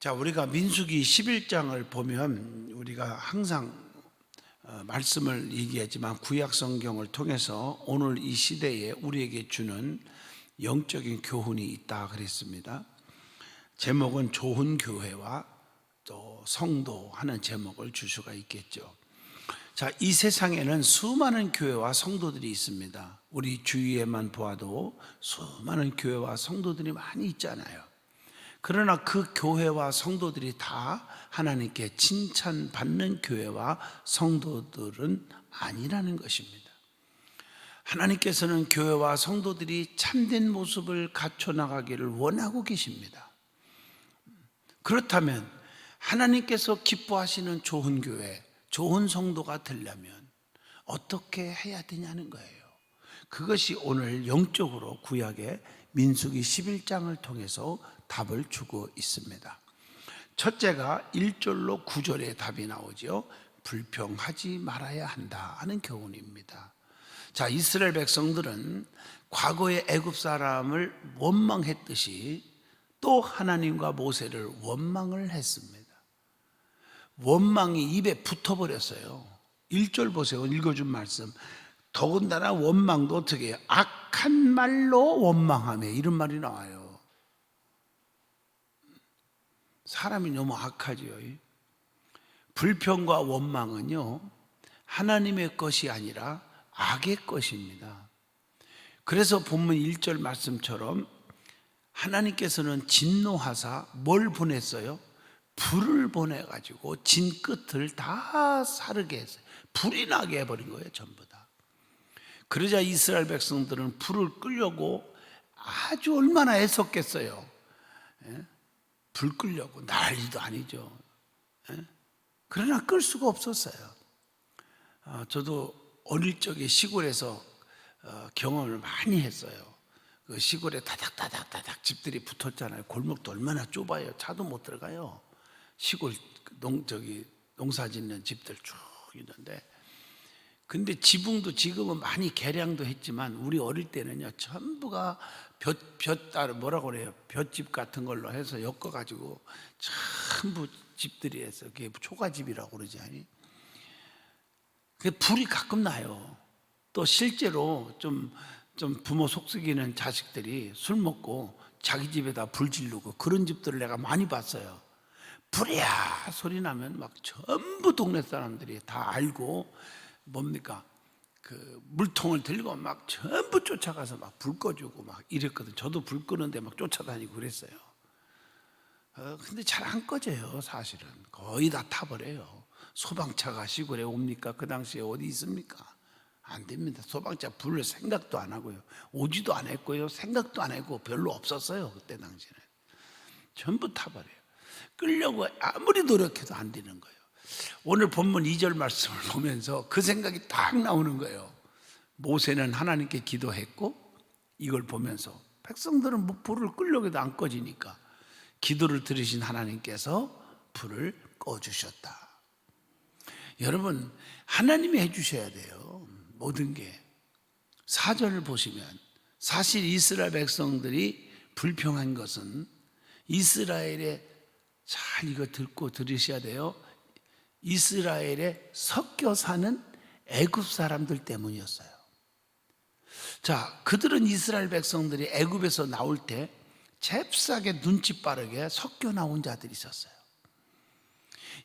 자, 우리가 민수기 11장을 보면 우리가 항상 어, 말씀을 얘기하지만 구약 성경을 통해서 오늘 이 시대에 우리에게 주는 영적인 교훈이 있다 그랬습니다. 제목은 좋은 교회와 또 성도 하는 제목을 줄 수가 있겠죠. 자, 이 세상에는 수많은 교회와 성도들이 있습니다. 우리 주위에만 보아도 수많은 교회와 성도들이 많이 있잖아요. 그러나 그 교회와 성도들이 다 하나님께 칭찬받는 교회와 성도들은 아니라는 것입니다. 하나님께서는 교회와 성도들이 참된 모습을 갖춰 나가기를 원하고 계십니다. 그렇다면 하나님께서 기뻐하시는 좋은 교회, 좋은 성도가 되려면 어떻게 해야 되냐는 거예요. 그것이 오늘 영적으로 구약의 민수기 11장을 통해서 답을 주고 있습니다. 첫째가 1절로 9절의 답이 나오죠. 불평하지 말아야 한다 하는 교훈입니다. 자, 이스라엘 백성들은 과거의 애굽 사람을 원망했듯이 또 하나님과 모세를 원망을 했습니다. 원망이 입에 붙어버렸어요. 1절 보세요. 읽어준 말씀. 더군다나 원망도 어떻게 해요? 악한 말로 원망하며 이런 말이 나와요. 사람이 너무 악하지요. 불평과 원망은요, 하나님의 것이 아니라 악의 것입니다. 그래서 본문 1절 말씀처럼 하나님께서는 진노하사 뭘 보냈어요? 불을 보내 가지고 진 끝을 다 사르게 했어요. 불이 나게 해버린 거예요, 전부 다. 그러자 이스라엘 백성들은 불을 끌려고 아주 얼마나 애썼겠어요. 예? 불 끌려고 난리도 아니죠. 예? 그러나 끌 수가 없었어요. 어, 저도 어릴 적에 시골에서 어, 경험을 많이 했어요. 그 시골에 다닥다닥다닥 집들이 붙었잖아요. 골목도 얼마나 좁아요. 차도 못 들어가요. 시골 농 저기 농사 짓는 집들 쭉 있는데 근데 지붕도 지금은 많이 개량도 했지만 우리 어릴 때는요 전부가 볕, 볕 따로 뭐라고 그래요? 볕집 같은 걸로 해서 엮어 가지고 전부 집들이 해서 그게 초가집이라고 그러지 아니? 그 불이 가끔 나요. 또 실제로 좀, 좀 부모 속썩이는 자식들이 술 먹고 자기 집에다 불 지르고 그런 집들을 내가 많이 봤어요 불이야 소리 나면 막 전부 동네 사람들이 다 알고 뭡니까 그 물통을 들고 막 전부 쫓아가서 막 불 꺼주고 막 이랬거든. 저도 불 끄는데 막 쫓아다니고 그랬어요. 어, 근데 잘 안 꺼져요, 사실은. 거의 다 타버려요. 소방차가 시골에 옵니까? 그 당시에 어디 있습니까? 안 됩니다. 소방차 불을 생각도 안 하고요. 오지도 안 했고요. 생각도 안 했고 별로 없었어요. 그때 당시는. 전부 타버려요. 끌려고 아무리 노력해도 안 되는 거예요. 오늘 본문 2절 말씀을 보면서 그 생각이 딱 나오는 거예요. 모세는 하나님께 기도했고 이걸 보면서 백성들은 뭐 불을 끌려고도 안 꺼지니까 기도를 들으신 하나님께서 불을 꺼주셨다. 여러분 하나님이 해주셔야 돼요. 모든 게 사절을 보시면 사실 이스라엘 백성들이 불평한 것은 이스라엘의 잘 이거 듣고 들으셔야 돼요. 이스라엘에 섞여 사는 애굽 사람들 때문이었어요. 자, 그들은 이스라엘 백성들이 애굽에서 나올 때 잽싸게 눈치 빠르게 섞여 나온 자들이 있었어요.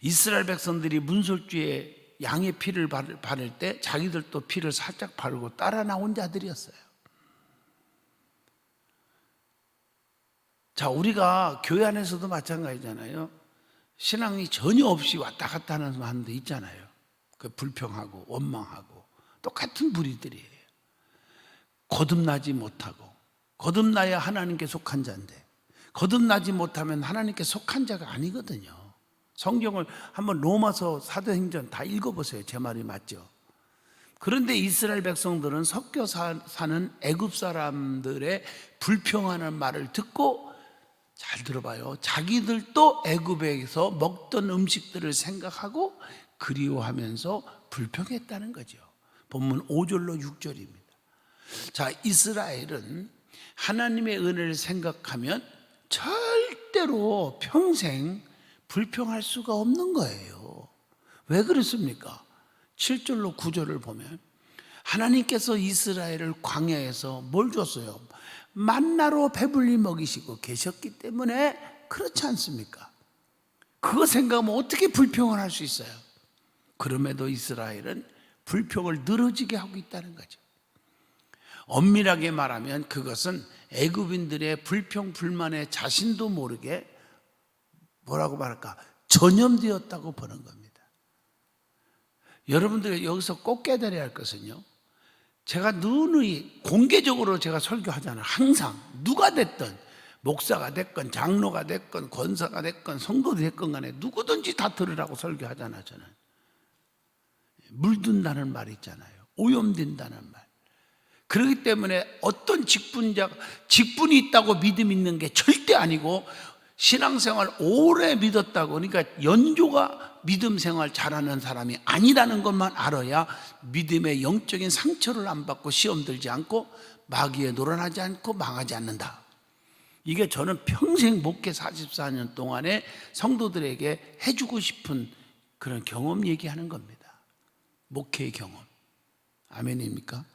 이스라엘 백성들이 문설주에 양의 피를 바를 때 자기들도 피를 살짝 바르고 따라 나온 자들이었어요. 자, 우리가 교회 안에서도 마찬가지잖아요. 신앙이 전혀 없이 왔다 갔다 하는 데 있잖아요. 그 불평하고 원망하고 똑같은 부리들이에요. 거듭나지 못하고 거듭나야 하나님께 속한 자인데 거듭나지 못하면 하나님께 속한 자가 아니거든요. 성경을 한번 로마서 사도행전 다 읽어보세요. 제 말이 맞죠? 그런데 이스라엘 백성들은 섞여 사는 애굽 사람들의 불평하는 말을 듣고 잘 들어봐요. 자기들도 애굽에서 먹던 음식들을 생각하고 그리워하면서 불평했다는 거죠. 본문 5절로 6절입니다. 자, 이스라엘은 하나님의 은혜를 생각하면 절대로 평생 불평할 수가 없는 거예요. 왜 그렇습니까? 7절로 9절을 보면 하나님께서 이스라엘을 광야에서 뭘 줬어요? 만나로 배불리 먹이시고 계셨기 때문에 그렇지 않습니까? 그거 생각하면 어떻게 불평을 할 수 있어요? 그럼에도 이스라엘은 불평을 늘어지게 하고 있다는 거죠. 엄밀하게 말하면 그것은 애굽인들의 불평 불만에 자신도 모르게 뭐라고 말할까 전염되었다고 보는 겁니다. 여러분들 여기서 꼭 깨달아야 할 것은요. 제가 누누이 공개적으로 제가 설교하잖아요. 항상 누가 됐든 목사가 됐건 장로가 됐건 권사가 됐건 성도가 됐건 간에 누구든지 다 들으라고 설교하잖아요. 저는 물든다는 말 있잖아요. 오염된다는 말. 그렇기 때문에 어떤 직분자 직분이 있다고 믿음 있는 게 절대 아니고 신앙생활 오래 믿었다고 그러니까 연조가 믿음 생활 잘하는 사람이 아니라는 것만 알아야 믿음의 영적인 상처를 안 받고 시험 들지 않고 마귀에 노란하지 않고 망하지 않는다. 이게 저는 평생 목회 44년 동안에 성도들에게 해주고 싶은 그런 경험 얘기하는 겁니다. 목회의 경험. 아멘입니까?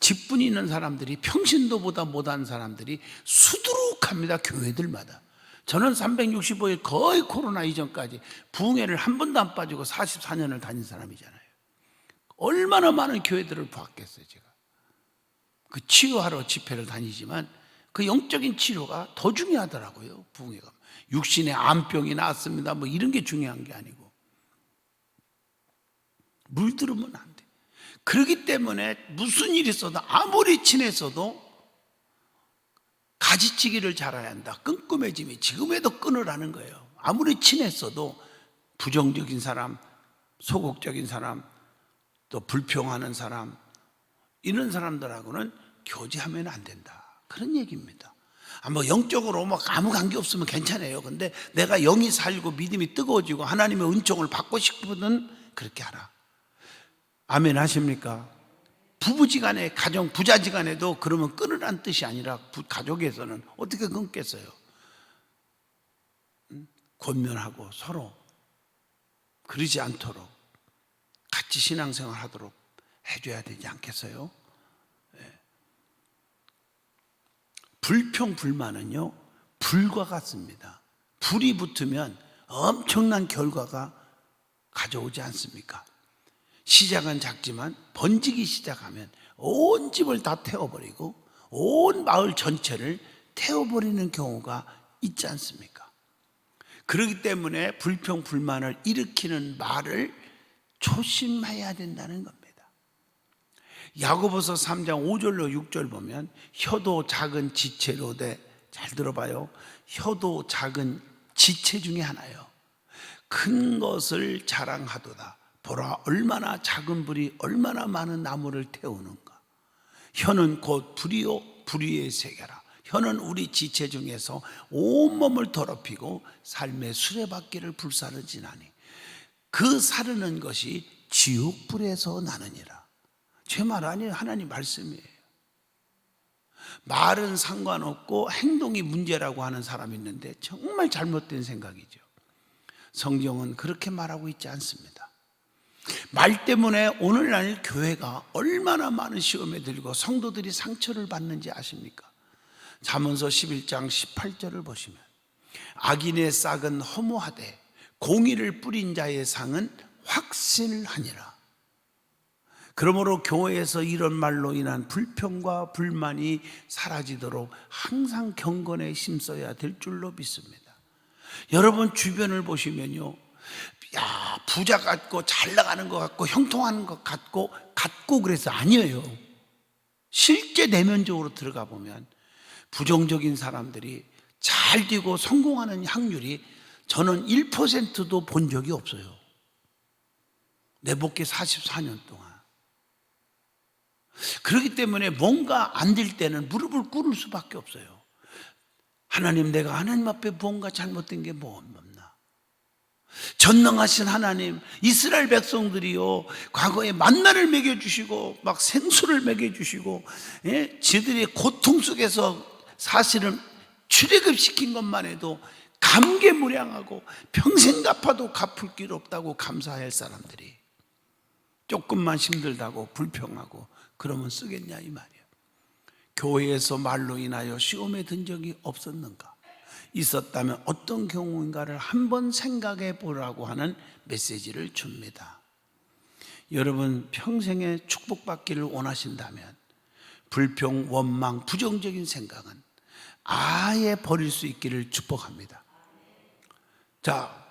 직분이 있는 사람들이 평신도보다 못한 사람들이 수두룩합니다. 교회들마다. 저는 365일 거의 코로나 이전까지 부흥회를 한 번도 안 빠지고 44년을 다닌 사람이잖아요. 얼마나 많은 교회들을 봤겠어요, 제가. 그 치유하러 집회를 다니지만 그 영적인 치료가 더 중요하더라고요, 부흥회가. 육신에 암병이 나왔습니다. 뭐 이런 게 중요한 게 아니고. 물들으면 안 돼. 그렇기 때문에 무슨 일이 있어도 아무리 친했어도 가지치기를 잘해야 한다. 끈끈해짐이 지금에도 끊으라는 거예요. 아무리 친했어도 부정적인 사람, 소극적인 사람, 또 불평하는 사람, 이런 사람들하고는 교제하면 안 된다. 그런 얘기입니다. 아, 뭐 영적으로 뭐 아무 관계 없으면 괜찮아요. 근데 내가 영이 살고 믿음이 뜨거워지고 하나님의 은총을 받고 싶으면 그렇게 하라. 아멘 하십니까? 부부지간에 가정 부자지간에도 그러면 끊으란 뜻이 아니라 부- 가족에서는 어떻게 끊겠어요? 음? 권면하고 서로 그러지 않도록 같이 신앙생활 하도록 해줘야 되지 않겠어요? 예. 불평 불만은요 불과 같습니다. 불이 붙으면 엄청난 결과가 가져오지 않습니까? 시작은 작지만 번지기 시작하면 온 집을 다 태워버리고 온 마을 전체를 태워버리는 경우가 있지 않습니까? 그렇기 때문에 불평 불만을 일으키는 말을 조심해야 된다는 겁니다. 야고보서 3장 5절로 6절 보면 혀도 작은 지체로 돼. 잘 들어봐요. 혀도 작은 지체 중에 하나요. 큰 것을 자랑하도다. 보라 얼마나 작은 불이 얼마나 많은 나무를 태우는가. 혀는 곧 불이요 불의의 세계라. 혀는 우리 지체 중에서 온몸을 더럽히고 삶의 수레바퀴를 불사르지나니 그 사르는 것이 지옥불에서 나느니라. 제 말 아니에요. 하나님 말씀이에요. 말은 상관없고 행동이 문제라고 하는 사람이 있는데 정말 잘못된 생각이죠. 성경은 그렇게 말하고 있지 않습니다. 말 때문에 오늘날 교회가 얼마나 많은 시험에 들고 성도들이 상처를 받는지 아십니까? 잠언서 11장 18절을 보시면 악인의 싹은 허무하되 공의를 뿌린 자의 상은 확실하니라. 그러므로 교회에서 이런 말로 인한 불평과 불만이 사라지도록 항상 경건에 힘써야 될 줄로 믿습니다. 여러분 주변을 보시면요. 야, 부자 같고 잘 나가는 것 같고 형통하는 것 같고 같고 그래서 아니에요. 실제 내면적으로 들어가 보면 부정적인 사람들이 잘 되고 성공하는 확률이 저는 1%도 본 적이 없어요. 내 복귀 44년 동안. 그렇기 때문에 뭔가 안 될 때는 무릎을 꿇을 수밖에 없어요. 하나님 내가 하나님 앞에 뭔가 잘못된 게 뭐? 전능하신 하나님, 이스라엘 백성들이요, 과거에 만나를 먹여주시고, 막 생수를 먹여주시고, 예? 지들이 고통 속에서 사실은 출애굽시킨 것만 해도 감개무량하고 평생 갚아도 갚을 길 없다고 감사할 사람들이 조금만 힘들다고 불평하고 그러면 쓰겠냐 이 말이에요. 교회에서 말로 인하여 시험에 든 적이 없었는가? 있었다면 어떤 경우인가를 한번 생각해 보라고 하는 메시지를 줍니다. 여러분 평생에 축복받기를 원하신다면 불평, 원망, 부정적인 생각은 아예 버릴 수 있기를 축복합니다. 자,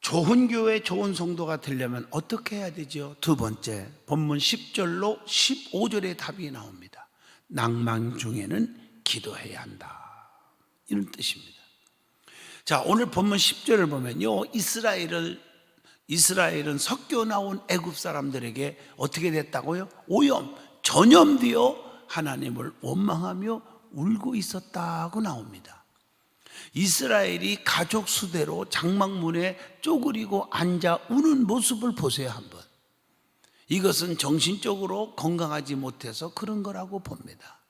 좋은 교회, 좋은 성도가 되려면 어떻게 해야 되죠? 두 번째, 본문 10절로 15절의 답이 나옵니다. 낭만 중에는 기도해야 한다. 이런 뜻입니다. 자, 오늘 본문 10절을 보면요. 이스라엘을 이스라엘은 섞여 나온 애굽 사람들에게 어떻게 됐다고요? 오염, 전염되어 하나님을 원망하며 울고 있었다고 나옵니다. 이스라엘이 가족 수대로 장막문에 쪼그리고 앉아 우는 모습을 보세요, 한번. 이것은 정신적으로 건강하지 못해서 그런 거라고 봅니다.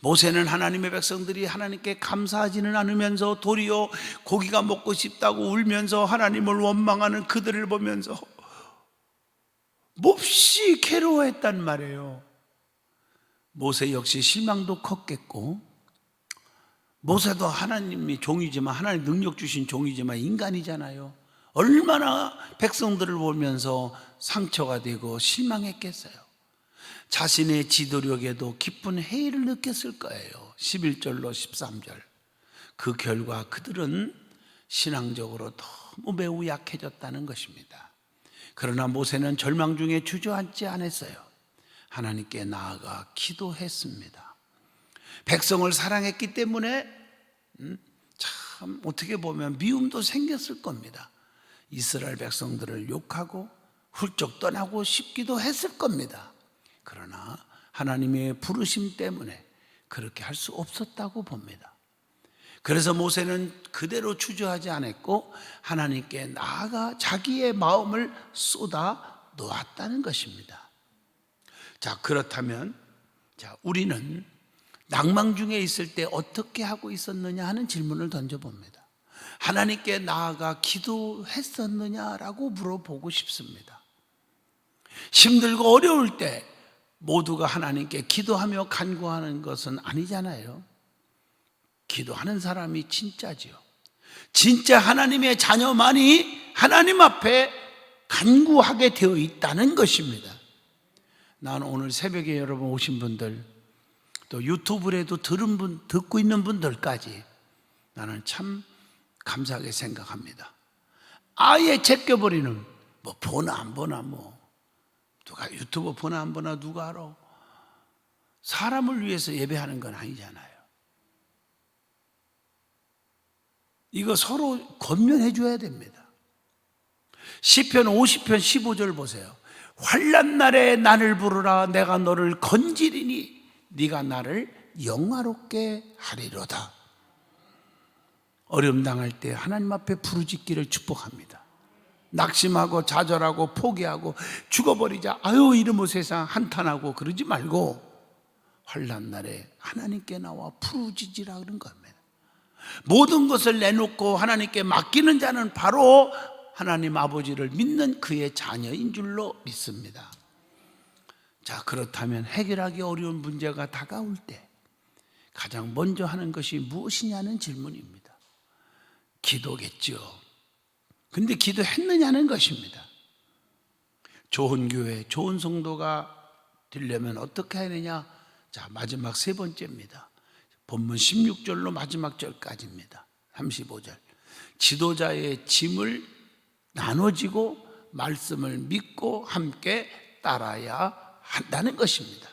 모세는 하나님의 백성들이 하나님께 감사하지는 않으면서 도리어 고기가 먹고 싶다고 울면서 하나님을 원망하는 그들을 보면서 몹시 괴로워했단 말이에요. 모세 역시 실망도 컸겠고 모세도 하나님이 종이지만 하나님 능력 주신 종이지만 인간이잖아요. 얼마나 백성들을 보면서 상처가 되고 실망했겠어요. 자신의 지도력에도 기쁜 해이를 느꼈을 거예요. 11절로 13절. 그 결과 그들은 신앙적으로 너무 매우 약해졌다는 것입니다. 그러나 모세는 절망 중에 주저앉지 않았어요. 하나님께 나아가 기도했습니다. 백성을 사랑했기 때문에 음, 참 어떻게 보면 미움도 생겼을 겁니다. 이스라엘 백성들을 욕하고 훌쩍 떠나고 싶기도 했을 겁니다. 그러나 하나님의 부르심 때문에 그렇게 할 수 없었다고 봅니다. 그래서 모세는 그대로 주저하지 않았고 하나님께 나아가 자기의 마음을 쏟아 놓았다는 것입니다. 자, 그렇다면 자, 우리는 낭망 중에 있을 때 어떻게 하고 있었느냐 하는 질문을 던져 봅니다. 하나님께 나아가 기도했었느냐라고 물어보고 싶습니다. 힘들고 어려울 때 모두가 하나님께 기도하며 간구하는 것은 아니잖아요. 기도하는 사람이 진짜지요. 진짜 하나님의 자녀만이 하나님 앞에 간구하게 되어 있다는 것입니다. 나는 오늘 새벽에 여러분 오신 분들 또 유튜브에도 들은 분, 듣고 있는 분들까지 나는 참 감사하게 생각합니다. 아예 제껴버리는 뭐 보나 안 보나 뭐 누가 유튜브 보나 안 보나 누가 알아? 사람을 위해서 예배하는 건 아니잖아요. 이거 서로 권면해 줘야 됩니다. 시편 50편 15절 보세요. 환난 날에 나를 부르라 내가 너를 건지리니 네가 나를 영화롭게 하리로다. 어려움 당할 때 하나님 앞에 부르짖기를 축복합니다. 낙심하고 좌절하고 포기하고 죽어버리자 아유 이러면 세상 한탄하고 그러지 말고 환난 날에 하나님께 나와 부르짖으라 그런 겁니다. 모든 것을 내놓고 하나님께 맡기는 자는 바로 하나님 아버지를 믿는 그의 자녀인 줄로 믿습니다. 자, 그렇다면 해결하기 어려운 문제가 다가올 때 가장 먼저 하는 것이 무엇이냐는 질문입니다. 기도겠죠. 근데 기도했느냐는 것입니다. 좋은 교회, 좋은 성도가 되려면 어떻게 되냐? 자, 마지막 세 번째입니다. 본문 16절로 마지막 절까지입니다. 35절. 지도자의 짐을 나눠지고 말씀을 믿고 함께 따라야 한다는 것입니다.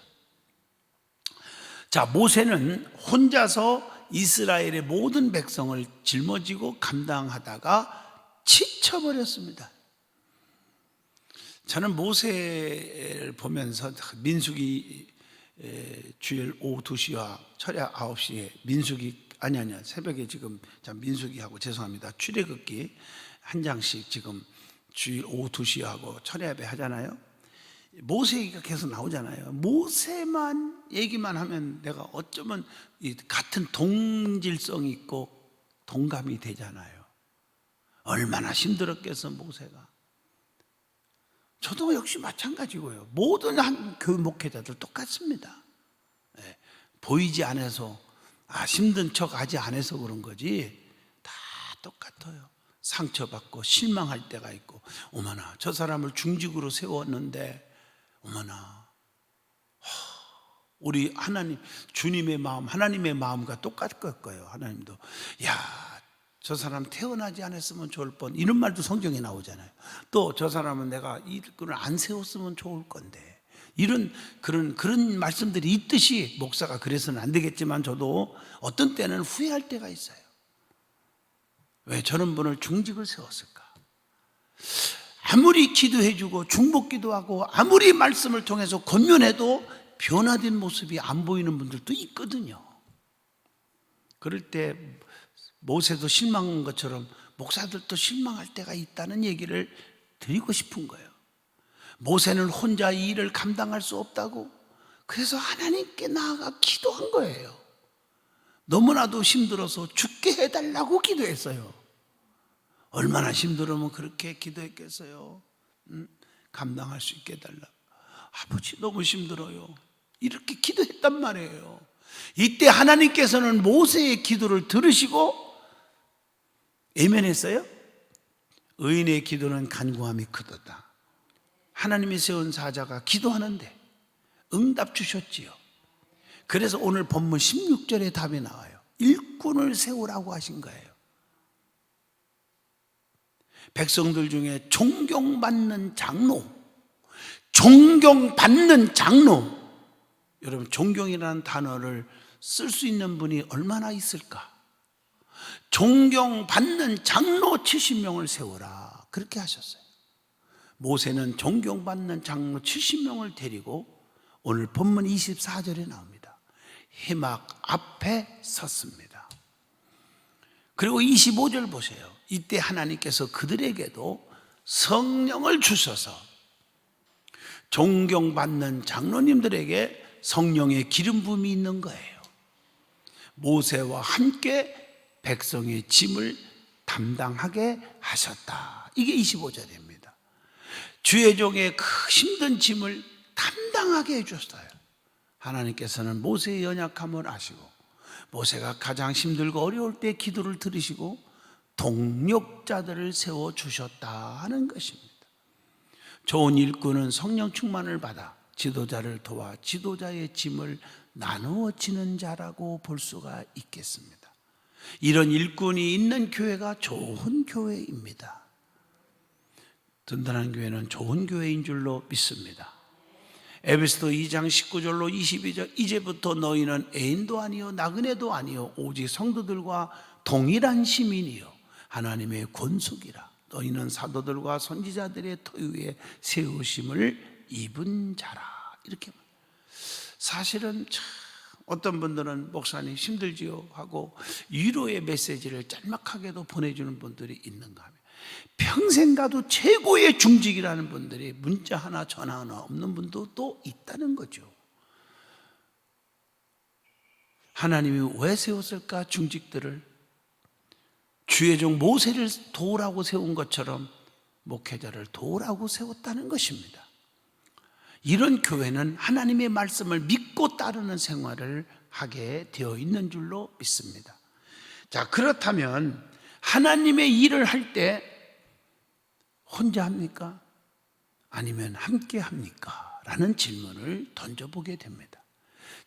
자, 모세는 혼자서 이스라엘의 모든 백성을 짊어지고 감당하다가 지쳐버렸습니다. 저는 모세를 보면서 민수기 주일 오후 2시와 철야 9시에 민수기 아니 아니야 새벽에 지금 자 민수기하고 죄송합니다 출애굽기 한 장씩 지금 주일 오후 2시 하고 철야 예배 하잖아요. 모세 얘기가 계속 나오잖아요. 모세만 얘기만 하면 내가 어쩌면 이 같은 동질성이 있고 동감이 되잖아요. 얼마나 힘들었겠어 모세가. 저도 역시 마찬가지고요. 모든 한 교회 목회자들 똑같습니다. 예, 보이지 않아서 아 힘든 척 하지 않아서 그런 거지 다 똑같아요. 상처받고 실망할 때가 있고 어머나 저 사람을 중직으로 세웠는데 어머나 우리 하나님 주님의 마음 하나님의 마음과 똑같을 거예요 하나님도 야 저 사람 태어나지 않았으면 좋을 뻔. 이런 말도 성경에 나오잖아요. 또 저 사람은 내가 이끈을 안 세웠으면 좋을 건데. 이런 그런 그런 말씀들이 있듯이 목사가 그래서는 안 되겠지만 저도 어떤 때는 후회할 때가 있어요. 왜 저런 분을 중직을 세웠을까? 아무리 기도해주고 중복기도하고 아무리 말씀을 통해서 권면해도 변화된 모습이 안 보이는 분들도 있거든요. 그럴 때 모세도 실망한 것처럼 목사들도 실망할 때가 있다는 얘기를 드리고 싶은 거예요. 모세는 혼자 이 일을 감당할 수 없다고 그래서 하나님께 나아가 기도한 거예요. 너무나도 힘들어서 죽게 해달라고 기도했어요. 얼마나 힘들으면 그렇게 기도했겠어요. 음, 감당할 수 있게 해달라. 아버지 너무 힘들어요. 이렇게 기도했단 말이에요. 이때 하나님께서는 모세의 기도를 들으시고 예면했어요. 의인의 기도는 간구함이 크도다. 하나님이 세운 사자가 기도하는데 응답 주셨지요. 그래서 오늘 본문 16절에 답이 나와요. 일꾼을 세우라고 하신 거예요. 백성들 중에 존경받는 장로, 존경받는 장로. 여러분, 존경이라는 단어를 쓸 수 있는 분이 얼마나 있을까? 존경받는 장로 70명을 세우라. 그렇게 하셨어요. 모세는 존경받는 장로 70명을 데리고 오늘 본문 24절에 나옵니다. 해막 앞에 섰습니다. 그리고 25절 보세요. 이때 하나님께서 그들에게도 성령을 주셔서 존경받는 장로님들에게 성령의 기름 부음이 있는 거예요. 모세와 함께 백성의 짐을 담당하게 하셨다. 이게 25절입니다. 주의 종의 그 힘든 짐을 담당하게 해줬어요. 하나님께서는 모세의 연약함을 아시고 모세가 가장 힘들고 어려울 때 기도를 들으시고 동력자들을 세워 주셨다 하는 것입니다. 좋은 일꾼은 성령 충만을 받아 지도자를 도와 지도자의 짐을 나누어 지는 자라고 볼 수가 있겠습니다. 이런 일꾼이 있는 교회가 좋은 교회입니다. 든든한 교회는 좋은 교회인 줄로 믿습니다. 에베소도 2장 19절로 22절 이제부터 너희는 애인도 아니요 나그네도 아니요 오직 성도들과 동일한 시민이요 하나님의 권속이라 너희는 사도들과 선지자들의 토 위에 세우심을 입은 자라 이렇게 사실은 참 어떤 분들은 목사님 힘들지요 하고 위로의 메시지를 짤막하게도 보내주는 분들이 있는가 하면 평생 가도 최고의 중직이라는 분들이 문자 하나 전화 하나 없는 분도 또 있다는 거죠. 하나님이 왜 세웠을까 중직들을 주의 종 모세를 도우라고 세운 것처럼 목회자를 도우라고 세웠다는 것입니다. 이런 교회는 하나님의 말씀을 믿고 따르는 생활을 하게 되어 있는 줄로 믿습니다. 자, 그렇다면 하나님의 일을 할 때 혼자 합니까? 아니면 함께 합니까? 라는 질문을 던져보게 됩니다.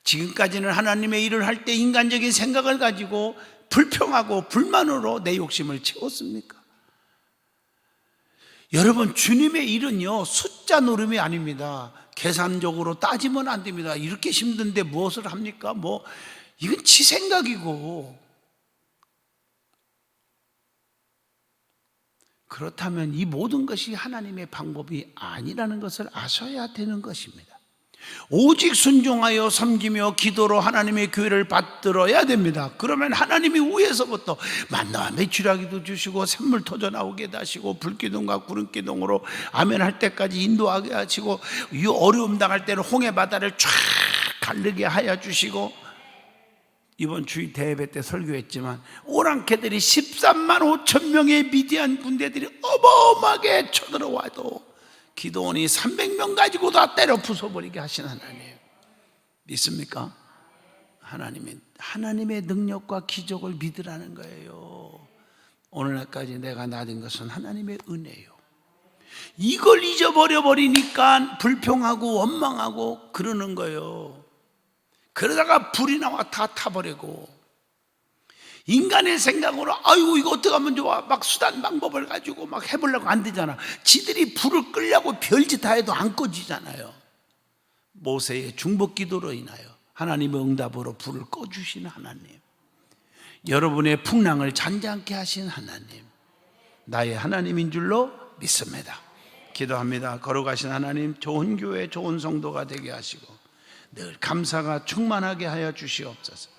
지금까지는 하나님의 일을 할 때 인간적인 생각을 가지고 불평하고 불만으로 내 욕심을 채웠습니까? 여러분, 주님의 일은요, 숫자 노름이 아닙니다. 계산적으로 따지면 안 됩니다. 이렇게 힘든데 무엇을 합니까? 뭐, 이건 지 생각이고. 그렇다면 이 모든 것이 하나님의 방법이 아니라는 것을 아셔야 되는 것입니다. 오직 순종하여 섬기며 기도로 하나님의 교회를 받들어야 됩니다. 그러면 하나님이 위에서부터 만나와 매출하기도 주시고 샘물 터져 나오게 하시고 불기둥과 구름기둥으로 아멘 할 때까지 인도하게 하시고 이 어려움 당할 때는 홍해 바다를 쫙 가르게 하여 주시고 이번 주일 대회 때 설교했지만 오랑캐들이 13만 5천 명의 미디안 군대들이 어마어마하게 쳐들어와도 기도원이 300명 가지고 다 때려 부숴버리게 하신 하나님 믿습니까? 하나님의 하나님의 능력과 기적을 믿으라는 거예요. 오늘날까지 내가 나된 것은 하나님의 은혜요. 이걸 잊어버려 버리니까 불평하고 원망하고 그러는 거예요. 그러다가 불이 나와 다 타버리고 인간의 생각으로 아이고 이거 어떻게 하면 좋아? 막 수단 방법을 가지고 막 해보려고 안 되잖아. 지들이 불을 끌려고 별짓 다 해도 안 꺼지잖아요. 모세의 중복 기도로 인하여 하나님의 응답으로 불을 꺼주신 하나님. 여러분의 풍랑을 잔잔케 하신 하나님. 나의 하나님인 줄로 믿습니다. 기도합니다. 걸어가신 하나님 좋은 교회 좋은 성도가 되게 하시고 늘 감사가 충만하게 하여 주시옵소서.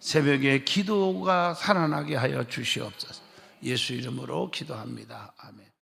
새벽에 기도가 살아나게 하여 주시옵소서. 예수 이름으로 기도합니다. 아멘.